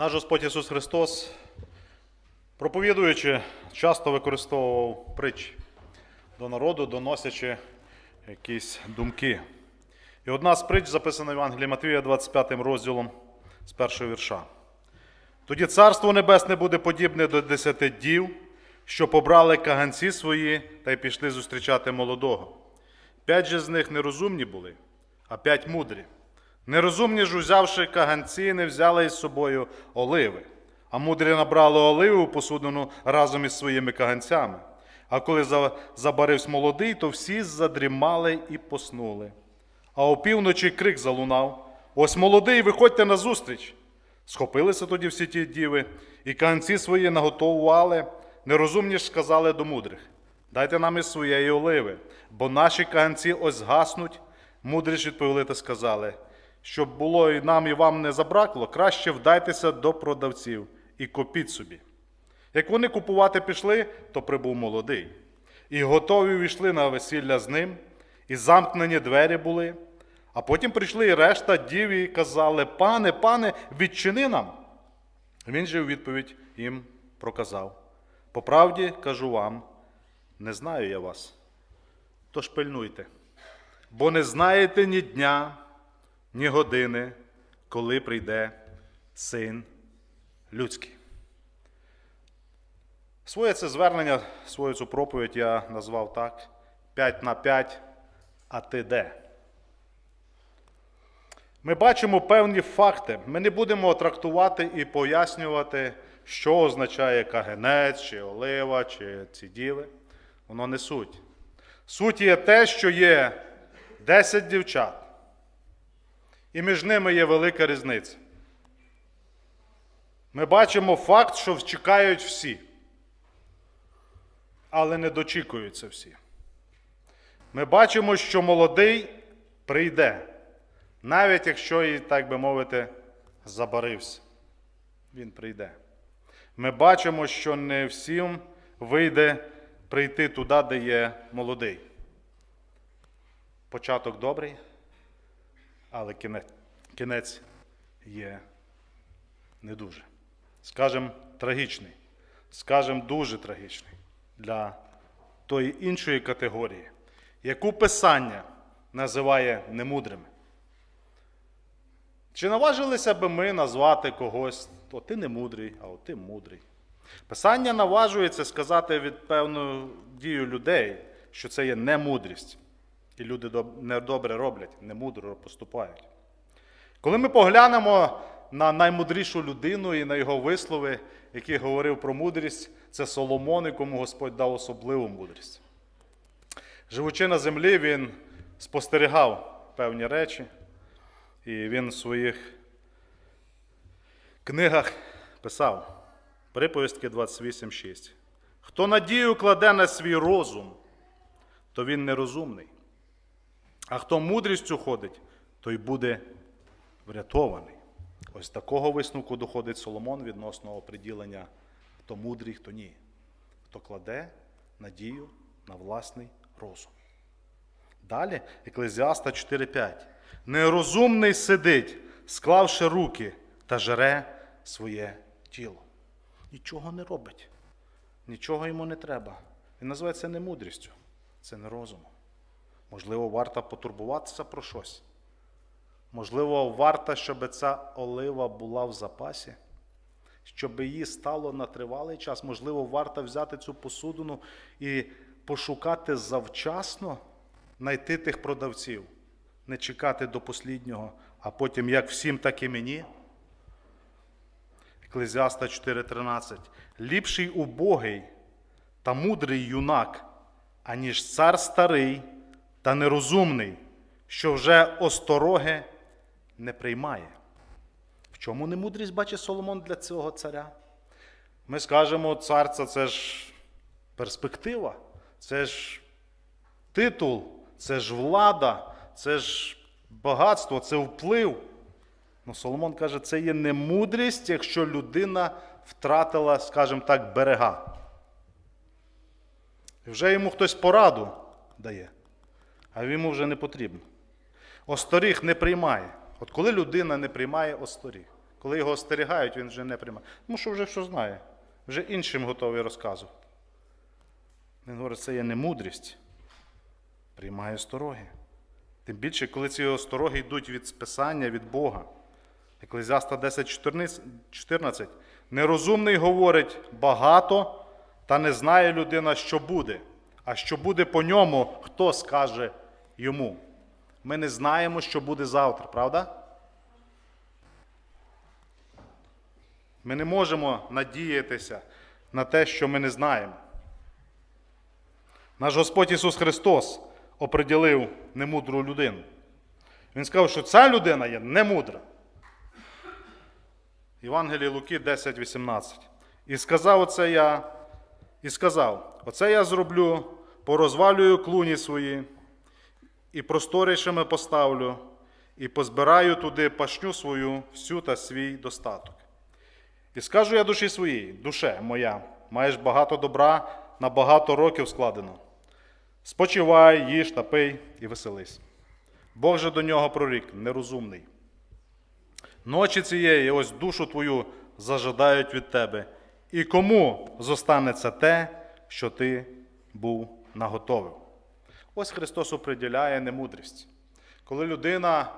Наш Господь Ісус Христос, проповідуючи, часто використовував притчі до народу, доносячи якісь думки. І одна з притч записана в Євангелії Матвія 25 розділом з першого вірша. Тоді Царство Небесне буде подібне до десяти дів, що побрали каганці свої та й пішли зустрічати молодого. П'ять же з них нерозумні були, а п'ять мудрі. Нерозумні ж, узявши каганці, не взяли із собою оливи, а мудрі набрали оливи у посудину разом із своїми каганцями. А коли за- забарився молодий, то всі задрімали і поснули. А опівночі крик залунав: Ось молодий, виходьте на зустріч. Схопилися тоді всі ті діви, і каганці свої наготовували. Нерозумні ж сказали до мудрих: Дайте нам із своєї оливи, бо наші каганці ось згаснуть. Мудрі ж відповіли та сказали, щоб було і нам, і вам не забракло, краще вдайтеся до продавців і купіть собі. Як вони купувати пішли, то прибув молодий. І готові війшли на весілля з ним, і замкнені двері були. А потім прийшли і решта дів і казали: Пане, пане, відчини нам. Він же у відповідь їм проказав: По правді кажу вам, не знаю я вас. Тож пильнуйте, бо не знаєте ні дня, ні години, коли прийде син людський. Своє це звернення, свою цю проповідь я назвав так: 5 на 5, а ти де? Ми бачимо певні факти. Ми не будемо трактувати і пояснювати, що означає кагенець, чи олива, чи ці діви. Воно не суть. Суть є те, що є 10 дівчат, і між ними є велика різниця. Ми бачимо факт, що чекають всі, але не дочікуються всі. Ми бачимо, що молодий прийде, навіть якщо і, так би мовити, забарився. Він прийде. Ми бачимо, що не всім вийде прийти туди, де є молодий. Початок добрий, але кінець, є не дуже. Скажем, трагічний. Скажем, дуже трагічний для тої іншої категорії, яку Писання називає немудрими. Чи наважилися би ми назвати когось, о ти не мудрий, а от ти мудрий? Писання наважується сказати від певну дію людей, що це є немудрість. І люди недобре роблять, немудро поступають. Коли ми поглянемо на наймудрішу людину і на його вислови, який говорив про мудрість, це Соломон, якому Господь дав особливу мудрість. Живучи на землі, він спостерігав певні речі, і він в своїх книгах писав приповістки 28.6. Хто надію кладе на свій розум, то він нерозумний. А хто мудрістю ходить, той буде врятований. Ось такого висновку доходить Соломон відносно оприділення, хто мудрий, хто ні. Хто кладе надію на власний розум. Далі Еклезіаста 4.5. Нерозумний сидить, склавши руки та жере своє тіло. Нічого не робить, нічого йому не треба. Він називає це не мудрістю, це не розумом. Можливо, варто потурбуватися про щось. Можливо, варто, щоб ця олива була в запасі, щоб її стало на тривалий час. Можливо, варто взяти цю посудину і пошукати завчасно, знайти тих продавців, не чекати до посліднього, а потім як всім, так і мені. Еклезіаста 4:13. Ліпший убогий та мудрий юнак, аніж цар старий та нерозумний, що вже остороги не приймає. В чому немудрість бачить Соломон для цього царя? Ми скажемо, царця це ж перспектива, це ж титул, це ж влада, це ж багатство, це вплив. Ну, Соломон каже, це є не мудрість, якщо людина втратила, скажімо так, берега. І вже йому хтось пораду дає, а йому вже не потрібно. Осторіг не приймає. От коли людина не приймає осторіг, Коли його остерігають, він вже не приймає. Тому що вже все знає. Вже іншим готовий розказувати. Він говорить, це є не мудрість. Приймає стороги. Тим більше, коли ці остороги йдуть від списання, від Бога. Еклезіаста 10.14. Нерозумний говорить багато, та не знає людина, що буде. А що буде по ньому, хто скаже йому. Ми не знаємо, що буде завтра, правда? Ми не можемо надіятися на те, що ми не знаємо. Наш Господь Ісус Христос оприділив немудру людину. Він сказав, що ця людина є немудра. Євангелії Луки 10.18. І сказав оце я, і сказав: Оце я зроблю, порозвалюю клуні свої, і просторішими поставлю, і позбираю туди пашню свою всю та свій достаток. І скажу я душі своїй, душе моя, маєш багато добра, на багато років складено. Спочивай, їж та пий і веселись. Бог же до нього прорік, нерозумний. Ночі цієї ось душу твою зажадають від тебе. І кому зостанеться те, що ти був наготовив? Ось Христос оприділяє немудрість. Коли людина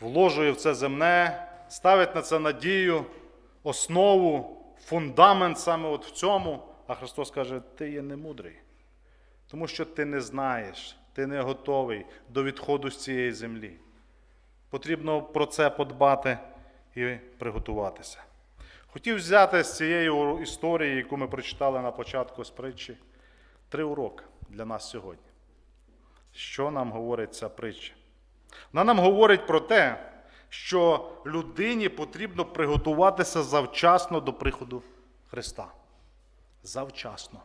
вложує в це земне, ставить на це надію, основу, фундамент саме от в цьому, а Христос каже, ти є немудрий. Тому що ти не знаєш, ти не готовий до відходу з цієї землі. Потрібно про це подбати і приготуватися. Хотів взяти з цієї історії, яку ми прочитали на початку з притчі, три уроки для нас сьогодні. Що нам говорить ця притча? Вона нам говорить про те, що людині потрібно приготуватися завчасно до приходу Христа. Завчасно.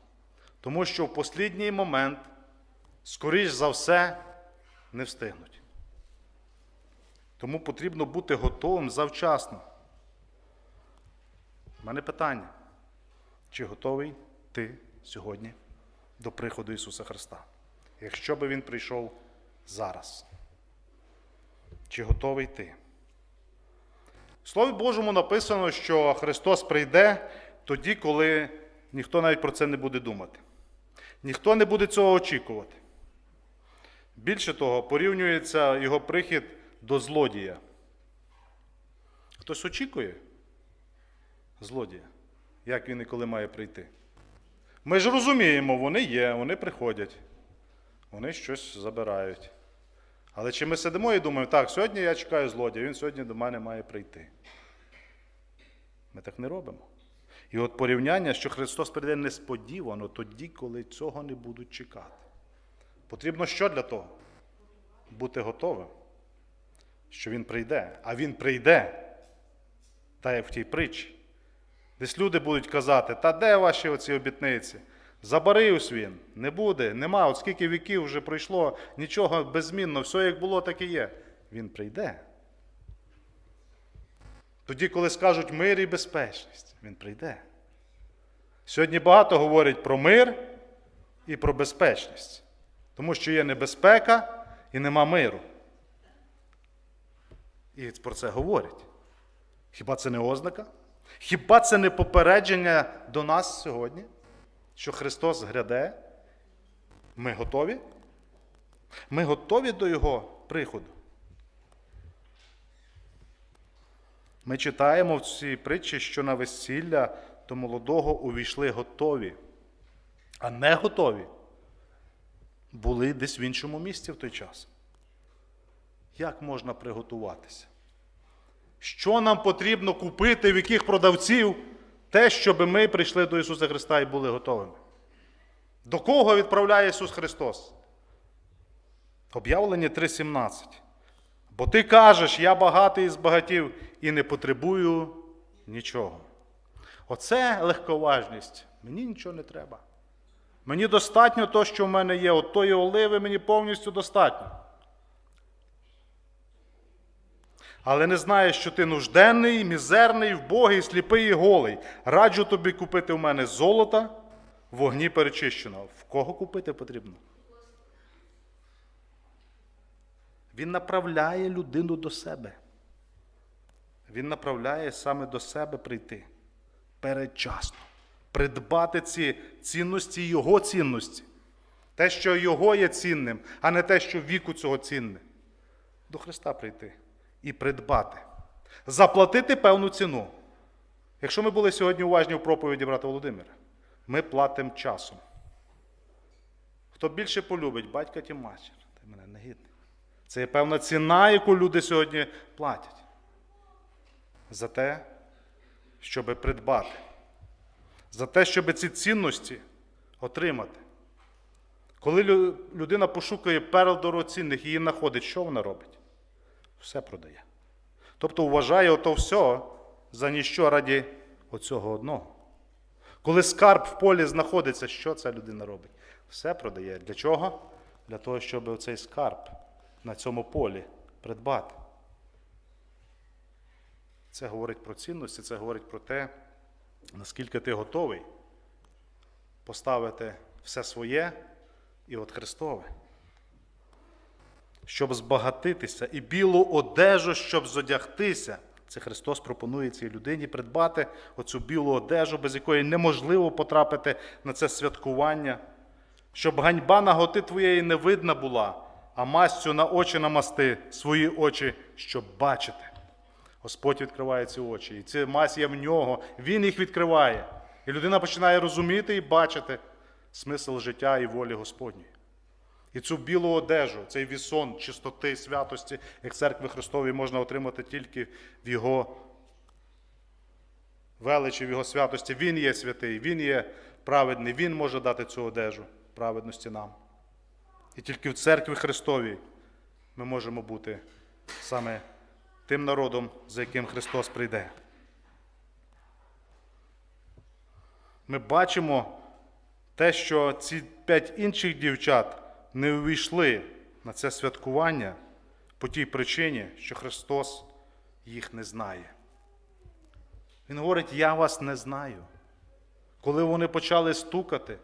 Тому що в послідній момент, скоріш за все, не встигнуть. Тому потрібно бути готовим завчасно. У мене питання: чи готовий ти сьогодні до приходу Ісуса Христа? Якщо би Він прийшов зараз? Чи готовий ти? В Слові Божому написано, що Христос прийде тоді, коли ніхто навіть про це не буде думати. Ніхто не буде цього очікувати. Більше того, порівнюється його прихід до злодія. Хтось очікує злодія, як він і коли має прийти. Ми ж розуміємо, вони є, вони приходять, вони щось забирають. Але чи ми сидимо і думаємо, так, сьогодні я чекаю злодія, він сьогодні до мене має прийти. Ми так не робимо. І от порівняння, що Христос прийде несподівано тоді, коли цього не будуть чекати. Потрібно що для того? Бути готовим, що Він прийде. А Він прийде, та як в тій притчі. Десь люди будуть казати, та де ваші оці обітниці? Забарився він, не буде, нема. От скільки віків вже пройшло, нічого беззмінно, все як було, так і є. Він прийде. Тоді, коли скажуть мир і безпечність, він прийде. Сьогодні багато говорять про мир і про безпечність, тому що є небезпека і нема миру. І про це говорять. Хіба це не ознака? Хіба це не попередження до нас сьогодні, що Христос гряде? Ми готові? Ми готові до Його приходу. Ми читаємо в цій притчі, що на весілля до молодого увійшли готові, а не готові були десь в іншому місці в той час. Як можна приготуватися? Що нам потрібно купити, в яких продавців, те, щоб ми прийшли до Ісуса Христа і були готовими? До кого відправляє Ісус Христос? Об'явлення 3:17. Бо ти кажеш, я багатий із багатів і не потребую нічого. Оце легковажність. Мені нічого не треба. Мені достатньо того, що в мене є. От тої оливи мені повністю достатньо. Але не знаєш, що ти нужденний, мізерний, вбогий, сліпий і голий. Раджу тобі купити в мене золота вогні перечищеного. В кого купити потрібно? Він направляє людину до себе. Він направляє саме до себе прийти передчасно, придбати ці цінності, його цінності. Те, що його є цінним, а не те, що віку цього цінне. До Христа прийти і придбати, заплатити певну ціну. Якщо ми були сьогодні уважні в проповіді брата Володимира, ми платимо часом. Хто більше полюбить, батька ті матір, ти мене не гідний. Це є певна ціна, яку люди сьогодні платять. За те, щоб придбати, за те, щоб ці цінності отримати. Коли людина пошукає перл дорогоцінних і її знаходить, що вона робить? Все продає. Тобто вважає ото все за ніщо раді оцього одного. Коли скарб в полі знаходиться, що ця людина робить? Все продає. Для чого? Для того, щоб оцей скарб на цьому полі придбати. Це говорить про цінності, це говорить про те, наскільки ти готовий поставити все своє і от Христове. Щоб збагатитися, і білу одежу, щоб зодягтися. Це Христос пропонує цій людині придбати оцю білу одежу, без якої неможливо потрапити на це святкування, щоб ганьба наготи твоєї не видна була, а мастю на очі намасти свої очі, щоб бачити. Господь відкриває ці очі, і ця мазь є в нього, Він їх відкриває. І людина починає розуміти і бачити смисл життя і волі Господньої. І цю білу одежу, цей вісон чистоти, святості, як церкви Христової, можна отримати тільки в Його величі, в Його святості. Він є святий, Він є праведний, Він може дати цю одежу праведності нам. І тільки в церкві Христовій ми можемо бути саме тим народом, за яким Христос прийде. Ми бачимо те, що ці п'ять інших дівчат не увійшли на це святкування по тій причині, що Христос їх не знає. Він говорить: Я вас не знаю. Коли вони почали стукати,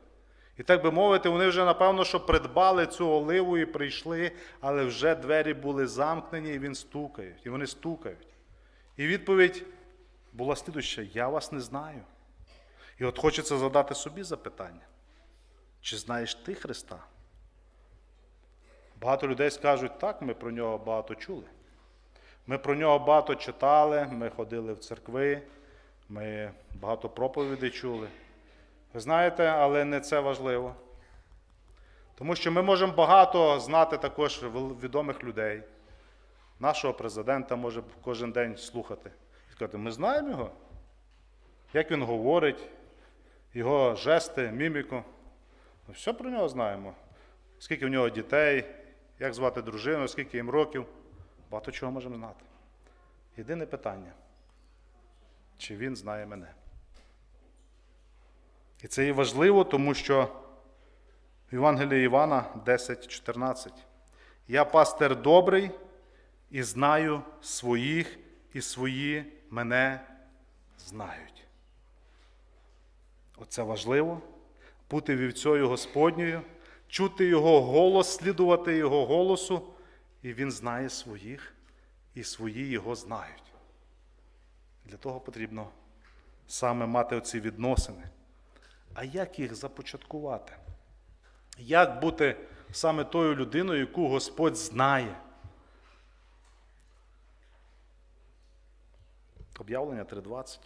і так би мовити, вони вже, напевно, що придбали цю оливу і прийшли, але вже двері були замкнені, і він стукає, і вони стукають. І відповідь була слідуща: Я вас не знаю. І от хочеться задати собі запитання: чи знаєш ти Христа? Багато людей скажуть, так, ми про нього багато чули. Ми про нього багато читали, ми ходили в церкви, ми багато проповідей чули. Ви знаєте, але не це важливо. Тому що ми можемо багато знати також відомих людей. Нашого президента може кожен день слухати. І сказати, ми знаємо його, як він говорить, його жести, міміку. Ми все про нього знаємо. Скільки в нього дітей, як звати дружину, скільки їм років. Багато чого можемо знати. Єдине питання, чи він знає мене? І це є важливо, тому що в Євангелії Івана 10.14. Я пастир добрий і знаю своїх, і свої мене знають. Оце важливо бути вівцею Господньою, чути Його голос, слідувати Його голосу, і Він знає своїх, і свої Його знають. Для того потрібно саме мати оці відносини. А як їх започаткувати? Як бути саме тою людиною, яку Господь знає? Об'явлення 3.20.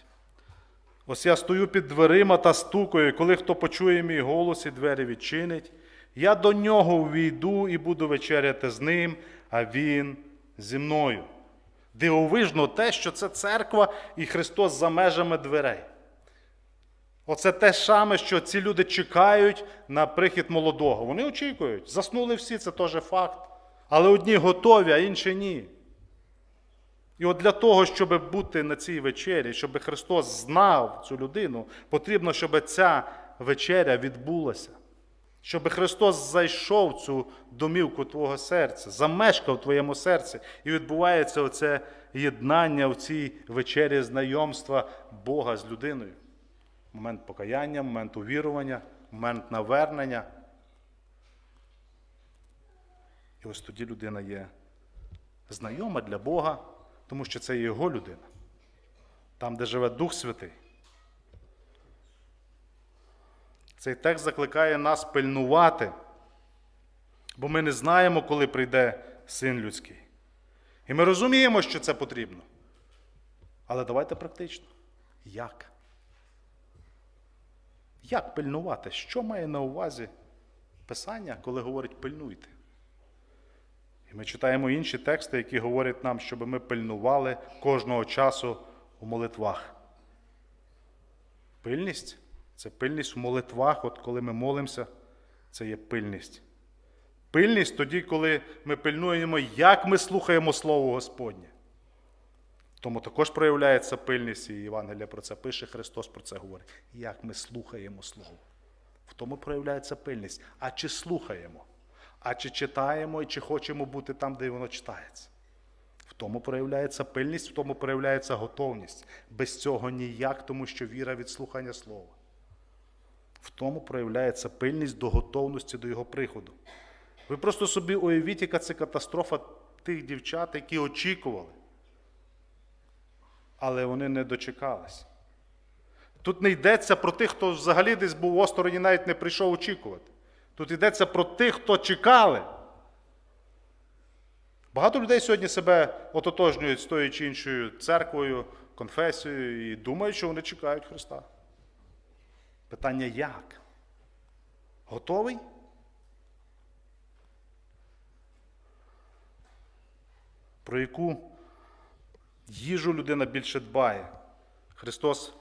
Ось я стою під дверима та стукаю, коли хто почує мій голос і двері відчинить, я до нього увійду і буду вечеряти з ним, а він зі мною. Дивовижно те, що це церква і Христос за межами дверей. Оце те саме, що ці люди чекають на прихід молодого. Вони очікують. Заснули всі, це теж факт. Але одні готові, а інші ні. І от для того, щоб бути на цій вечері, щоб Христос знав цю людину, потрібно, щоб ця вечеря відбулася. Щоб Христос зайшов в цю домівку твого серця, замешкав в твоєму серці, і відбувається оце єднання в цій вечері знайомства Бога з людиною. Момент покаяння, момент увірування, момент навернення. І ось тоді людина є знайома для Бога, тому що це є його людина. там, де живе Дух Святий. Цей текст закликає нас пильнувати, бо ми не знаємо, коли прийде син людський. І ми розуміємо, що це потрібно. Але давайте практично. Як? Як пильнувати? Що має на увазі Писання, коли говорить пильнуйте? І ми читаємо інші тексти, які говорять нам, щоб ми пильнували кожного часу у молитвах. Пильність це пильність в молитвах, от коли ми молимося, це є пильність. Пильність тоді, коли ми пильнуємо, як ми слухаємо Слово Господнє. Тому також проявляється пильність, і Євангелія про це пише, Христос про це говорить. Як ми слухаємо Слово. В тому проявляється пильність. А чи слухаємо? А чи читаємо і чи хочемо бути там, де воно читається? В тому проявляється пильність, в тому проявляється готовність. Без цього ніяк, тому що віра від слухання слова. В тому проявляється пильність до готовності до його приходу. Ви просто собі уявіть, яка це катастрофа тих дівчат, які очікували. Але вони не дочекались. Тут не йдеться про тих, хто взагалі десь був осторонь і навіть не прийшов очікувати. Тут йдеться про тих, хто чекали. Багато людей сьогодні себе ототожнюють з тою чи іншою церквою, конфесією і думають, що вони чекають Христа. Питання як? Готовий? Про яку їжу людина більше дбає? Христос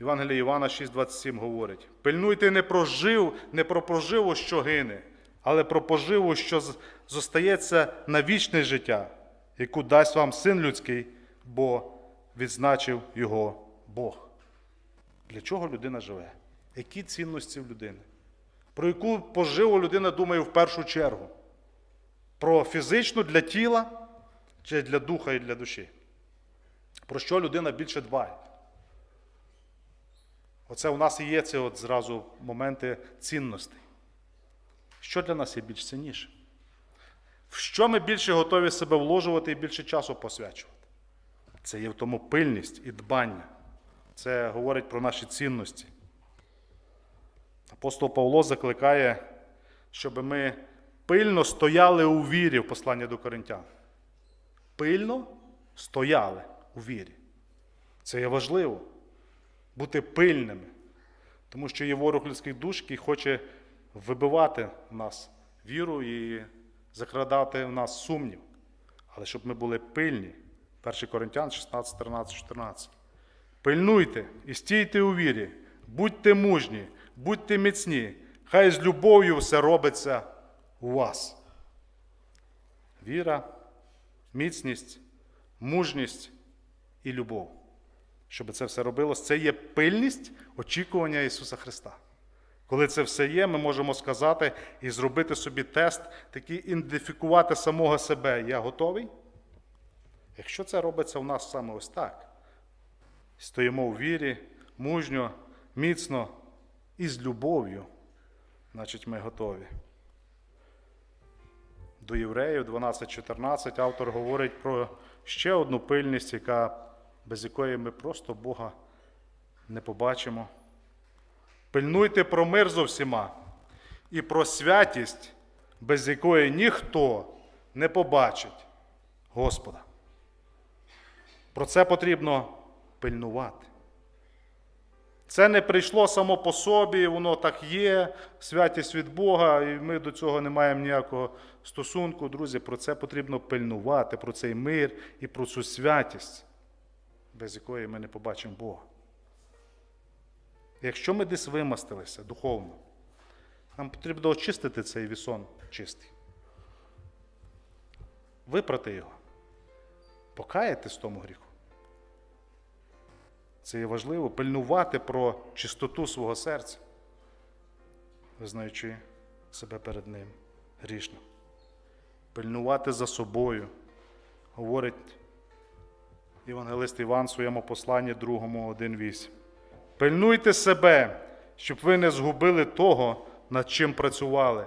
Євангелія Івана 6,27 говорить: пильнуйте не про жив, не про поживу, що гине, але про поживу, що зостається на вічне життя, яку дасть вам син людський, бо відзначив його Бог. Для чого людина живе? Які цінності в людини? Про яку поживу людина думає в першу чергу? Про фізичну для тіла чи для духа і для душі? Про що людина більше дбає? Оце у нас і є ці от зразу моменти цінностей. Що для нас є більш цінніше? В що ми більше готові себе вложувати і більше часу посвячувати? Це є в тому пильність і дбання. Це говорить про наші цінності. Апостол Павло закликає, щоб ми пильно стояли у вірі в посланні до коринтян. Пильно стояли у вірі. Це є важливо бути пильними, тому що є ворог людських душ, який хоче вибивати в нас віру і закрадати в нас сумнів. Але щоб ми були пильні. 1 Коринтян 16, 13, 14. Пильнуйте і стійте у вірі, будьте мужні, будьте міцні, хай з любов'ю все робиться у вас. Віра, міцність, мужність і любов щоб це все робилось, це є пильність очікування Ісуса Христа. Коли це все є, ми можемо сказати і зробити собі тест, такий ідентифікувати самого себе. Я готовий? Якщо це робиться в нас саме ось так, стоїмо в вірі, мужньо, міцно і з любов'ю, значить ми готові. До євреїв 12.14 автор говорить про ще одну пильність, яка без якої ми просто Бога не побачимо. Пильнуйте про мир зо всіма і про святість, без якої ніхто не побачить Господа. Про це потрібно пильнувати. Це не прийшло само по собі, воно так є, святість від Бога, і ми до цього не маємо ніякого стосунку. Друзі, про це потрібно пильнувати, про цей мир і про цю святість без якої ми не побачимо Бога. Якщо ми десь вимастилися духовно, нам потрібно очистити цей вісон чистий, випрати його, покаятись тому гріху. Це є важливо пильнувати про чистоту свого серця, визнаючи себе перед Ним грішним. Пильнувати за собою, говорить Євангелист Іван в своєму посланні 2 1.8. Пильнуйте себе, щоб ви не згубили того, над чим працювали,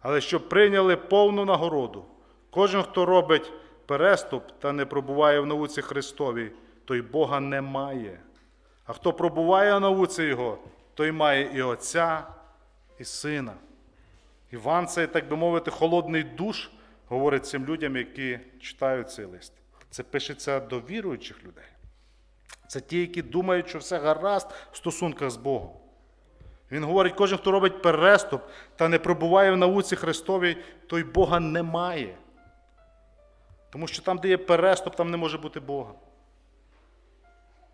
але щоб прийняли повну нагороду. Кожен, хто робить переступ та не пробуває в науці Христовій, той Бога не має. А хто пробуває в науці Його, той має і Отця, і Сина. Іван, це, так би мовити, холодний душ, говорить цим людям, які читають цей лист. Це пишеться до віруючих людей. Це ті, які думають, що все гаразд в стосунках з Богом. Він говорить, кожен, хто робить переступ та не пробуває в науці Христовій, той Бога не має. Тому що там, де є переступ, там не може бути Бога.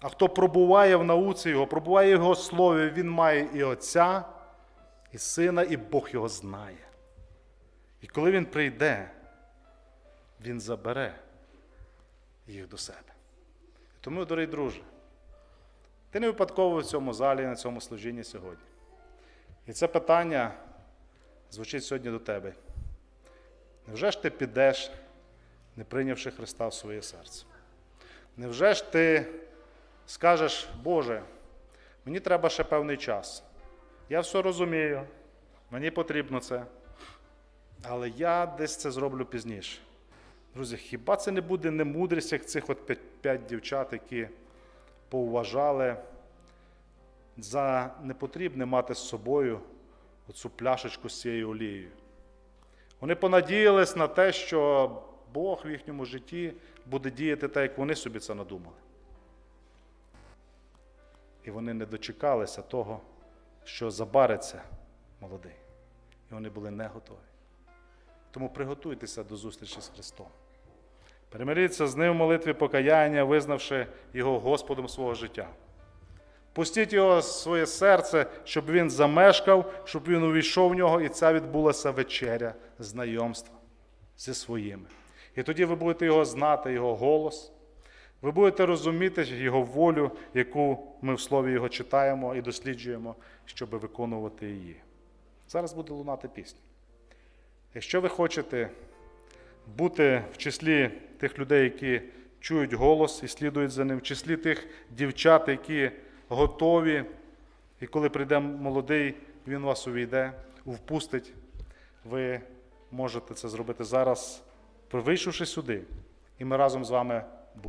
А хто пробуває в науці Його, пробуває Його слові, він має і Отця, і Сина, і Бог його знає. І коли він прийде, він забере їх до себе. Тому, дорогий друже, ти не випадково в цьому залі, на цьому служінні сьогодні. І це питання звучить сьогодні до тебе. Невже ж ти підеш, не прийнявши Христа в своє серце? Невже ж ти скажеш, Боже, мені треба ще певний час. Я все розумію, мені потрібно це. Але я десь це зроблю пізніше. Друзі, хіба це не буде немудрість, як цих от п'ять, дівчат, які поважали за непотрібне мати з собою оцю пляшечку з цією олією? Вони понадіялись на те, що Бог в їхньому житті буде діяти так, як вони собі це надумали. І вони не дочекалися того, що забариться молодий. І вони були не готові. Тому приготуйтеся до зустрічі з Христом. Перемиріться з ним в молитві покаяння, визнавши Його Господом свого життя. Пустіть його своє серце, щоб він замешкав, щоб він увійшов в нього, і ця відбулася вечеря знайомства зі своїми. І тоді ви будете його знати, його голос. Ви будете розуміти Його волю, яку ми в слові Його читаємо і досліджуємо, щоб виконувати її. Зараз буде лунати пісня. Якщо ви хочете бути в числі тих людей, які чують голос і слідують за ним, в числі тих дівчат, які готові, і коли прийде молодий, він вас увійде, впустить, ви можете це зробити зараз, вийшовши сюди, і ми разом з вами